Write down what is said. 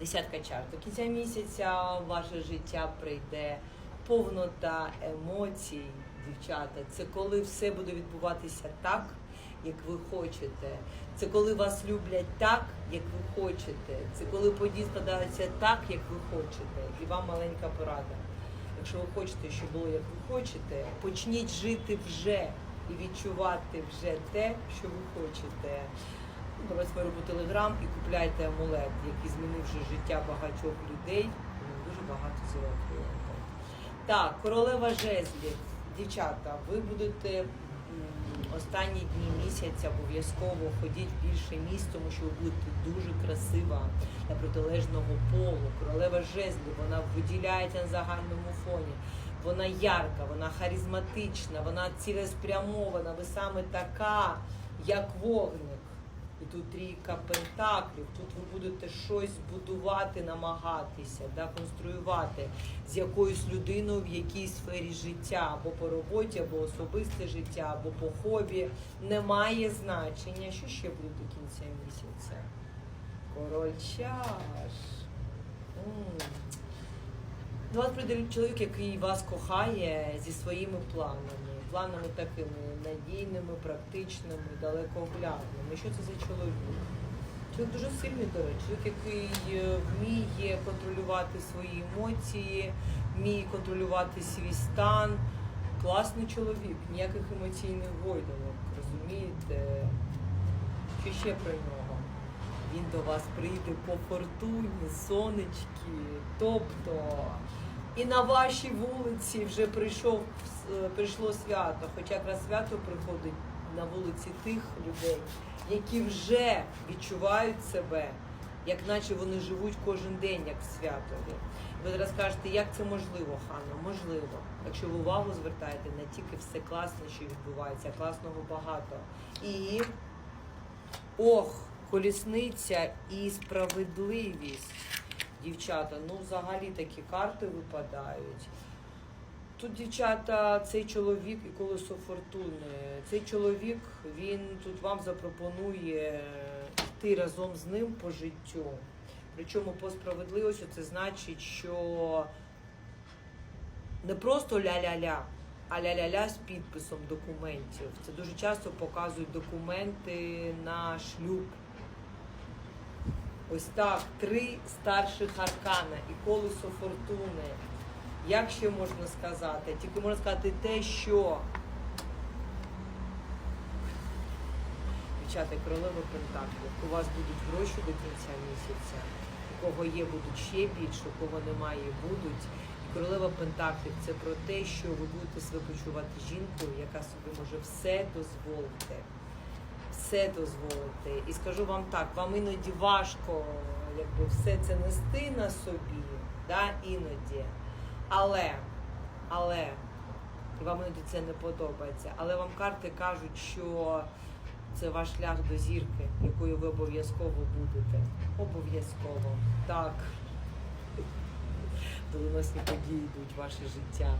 Десятка чаш. До кінця місяця ваше життя прийде повнота емоцій, дівчата. Це коли все буде відбуватися так, як ви хочете. Це коли вас люблять так, як ви хочете. Це коли події складаються так, як ви хочете. І вам маленька порада. Якщо ви хочете, щоб було як ви хочете, почніть жити вже і відчувати вже те, що ви хочете. Давайте свою телеграм і купляйте амулет, який змінив вже життя багатьох людей. Ну, Дуже багато зірок. є. Так, королева жезлів. Дівчата, ви будете останні дні місяця обов'язково ходіть в більше місць, тому що ви будете дуже красива для протилежного полу. Королева жезлів, вона виділяється на загальному фоні. Вона ярка, вона харизматична, вона цілеспрямована. Ви саме така, як вогник. І тут трійка пентаклів, тут ви будете щось будувати, намагатися, да, конструювати з якоюсь людиною в якійсь сфері життя, або по роботі, або особисте життя, або по хобі. Немає значення, що ще буде до кінця місяця. Король чаш. До вас прийде чоловік, який вас кохає зі своїми планами. Планами такими надійними, практичними, далекоглядними. Що це за чоловік? Чоловік дуже сильний, до речі, чоловік, який е, вміє контролювати свої емоції, вміє контролювати свій стан. Класний чоловік, ніяких емоційних гойдалок, розумієте? Що ще про нього? Він до вас прийде по фортуні, сонечки, тобто і на вашій вулиці вже прийшов е, прийшло свято. Хоча якраз свято приходить на вулиці тих людей, які вже відчувають себе, як наче вони живуть кожен день, як в святові. Ви зараз кажете, як це можливо, Ханна? Можливо, якщо ви увагу звертаєте на тільки все класне, що відбувається, класного багато. І ох, колісниця і справедливість. Дівчата, ну взагалі такі карти випадають. Тут, дівчата, цей чоловік і колесо фортуни. Цей чоловік він тут вам запропонує йти разом з ним по життю. Причому по справедливості це значить, що не просто ля-ля-ля, а ля-ля-ля з підписом документів. Це дуже часто показують документи на шлюб. Ось так, три старших аркана і колесо фортуни. Як ще можна сказати? Тільки можна сказати те, що дівчата королева Пентаклів, у вас будуть гроші до кінця місяця, у кого є, будуть ще більше, у кого немає, будуть. Королева Пентаклів це про те, що ви будете себе почувати жінкою, яка собі може все дозволити все дозволити. І скажу вам так, вам іноді важко якби, все це нести на собі, да, іноді. Але, але, вам іноді це не подобається. Але вам карти кажуть, що це ваш шлях до зірки, якою ви обов'язково будете. Обов'язково. Так. Доленосні події йдуть в ваше життя.